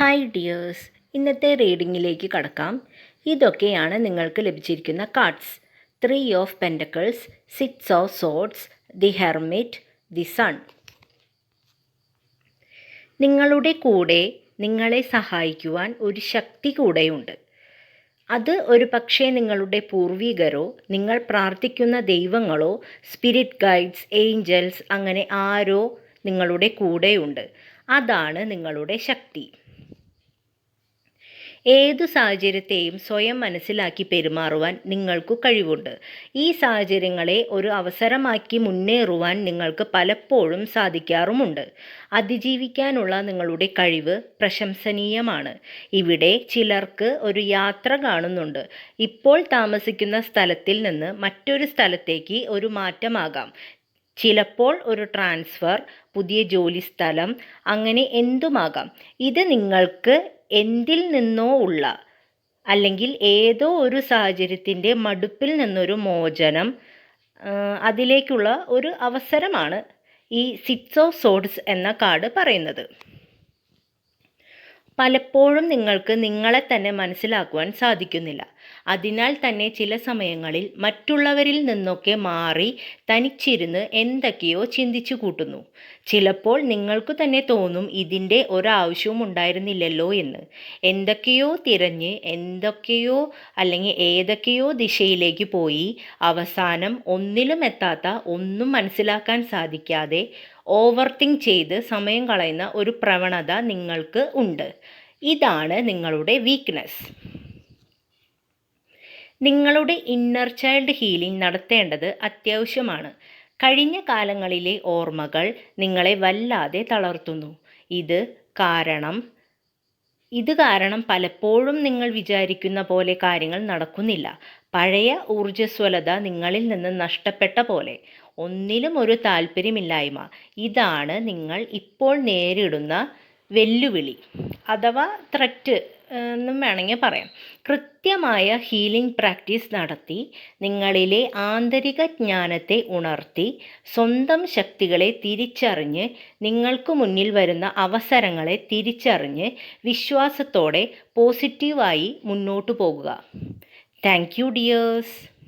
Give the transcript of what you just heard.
Hi dears ഇന്നത്തെ റീഡിങ്ങിലേക്ക് കടക്കാം. ഇതൊക്കെയാണ് നിങ്ങൾക്ക് ലഭിച്ചിരിക്കുന്ന cards three of pentacles six of swords the hermit the sun നിങ്ങളുടെ കൂടെ നിങ്ങളെ സഹായിക്കുവാൻ ഒരു ശക്തി കൂടെയുണ്ട്. അത് ഒരു പക്ഷേ നിങ്ങളുടെ പൂർവികരോ നിങ്ങൾ പ്രാർത്ഥിക്കുന്ന ദൈവങ്ങളോ സ്പിരിറ്റ് ഗൈഡ്സ് ഏഞ്ചൽസ് അങ്ങനെ ആരോ നിങ്ങളുടെ കൂടെയുണ്ട്. അതാണ് നിങ്ങളുടെ ശക്തി. ഏതു സാഹചര്യത്തെയും സ്വയം മനസ്സിലാക്കി പെരുമാറുവാൻ നിങ്ങൾക്കു കഴിവുണ്ട്. ഈ സാഹചര്യങ്ങളെ ഒരു അവസരമാക്കി മുന്നേറുവാൻ നിങ്ങൾക്ക് പലപ്പോഴും സാധിക്കാറുമുണ്ട്. അതിജീവിക്കാനുള്ള നിങ്ങളുടെ കഴിവ് പ്രശംസനീയമാണ്. ഇവിടെ ചിലർക്ക് ഒരു യാത്ര കാണുന്നുണ്ട്. ഇപ്പോൾ താമസിക്കുന്ന സ്ഥലത്തിൽ നിന്ന് മറ്റൊരു സ്ഥലത്തേക്ക് ഒരു മാറ്റമാകാം. ചിലപ്പോൾ ഒരു ട്രാൻസ്ഫർ പുതിയ ജോലി സ്ഥലം അങ്ങനെ എന്തുമാകാം. ഇത് നിങ്ങൾക്ക് എന്തിൽ നിന്നോ ഉള്ള അല്ലെങ്കിൽ ഏതോ ഒരു സാഹചര്യത്തിന്റെ മടുപ്പിൽ നിന്നൊരു മോചനം അതിലേക്കുള്ള ഒരു അവസരമാണ് ഈ സിറ്റ്സ് ഓഫ് സോഡ്സ് എന്ന കാർഡ് പറയുന്നത്. പലപ്പോഴും നിങ്ങൾക്ക് നിങ്ങളെ തന്നെ മനസ്സിലാക്കുവാൻ സാധിക്കുന്നില്ല. അതിനാൽ തന്നെ ചില സമയങ്ങളിൽ മറ്റുള്ളവരിൽ നിന്നൊക്കെ മാറി തനിച്ചിരുന്ന് എന്തൊക്കെയോ ചിന്തിച്ചു കൂട്ടുന്നു. ചിലപ്പോൾ നിങ്ങൾക്ക് തന്നെ തോന്നും ഇതിന്റെ ഒരാവശ്യവും ഉണ്ടായിരുന്നില്ലല്ലോ എന്ന്. എന്തൊക്കെയോ തിരഞ്ഞ് എന്തൊക്കെയോ അല്ലെങ്കിൽ ഏതൊക്കെയോ ദിശയിലേക്ക് പോയി അവസാനം ഒന്നിലും എത്താത്ത ഒന്നും മനസ്സിലാക്കാൻ സാധിക്കാതെ ഓവർ തിങ്ക് ചെയ്ത് സമയം കളയുന്ന ഒരു പ്രവണത നിങ്ങൾക്ക് ഉണ്ട്. ഇതാണ് നിങ്ങളുടെ വീക്ക്നെസ് നിങ്ങളുടെ ഇന്നർ ചൈൽഡ് ഹീലിംഗ് നടത്തേണ്ടത് അത്യാവശ്യമാണ്. കഴിഞ്ഞ കാലങ്ങളിലെ ഓർമ്മകൾ നിങ്ങളെ വല്ലാതെ തളർത്തുന്നു. ഇത് കാരണം ഇത് കാരണം പലപ്പോഴും നിങ്ങൾ വിചാരിക്കുന്ന പോലെ കാര്യങ്ങൾ നടക്കുന്നില്ല. പഴയ ഊർജസ്വലത നിങ്ങളിൽ നിന്ന് നഷ്ടപ്പെട്ട പോലെ. ഒന്നിലും ഒരു താല്പര്യമില്ലായ്മ. ഇതാണ് നിങ്ങൾ ഇപ്പോൾ നേരിടുന്ന വെല്ലുവിളി. അഥവാ ത്രറ്റ് എന്നും വേണമെങ്കിൽ പറയാം. കൃത്യമായ ഹീലിംഗ് പ്രാക്ടീസ് നടത്തി നിങ്ങളിലെ ആന്തരിക ജ്ഞാനത്തെ ഉണർത്തി സ്വന്തം ശക്തികളെ തിരിച്ചറിഞ്ഞ് നിങ്ങൾക്ക് മുന്നിൽ വരുന്ന അവസരങ്ങളെ തിരിച്ചറിഞ്ഞ് വിശ്വാസത്തോടെ പോസിറ്റീവായി മുന്നോട്ടു പോകുക. Thank you dears.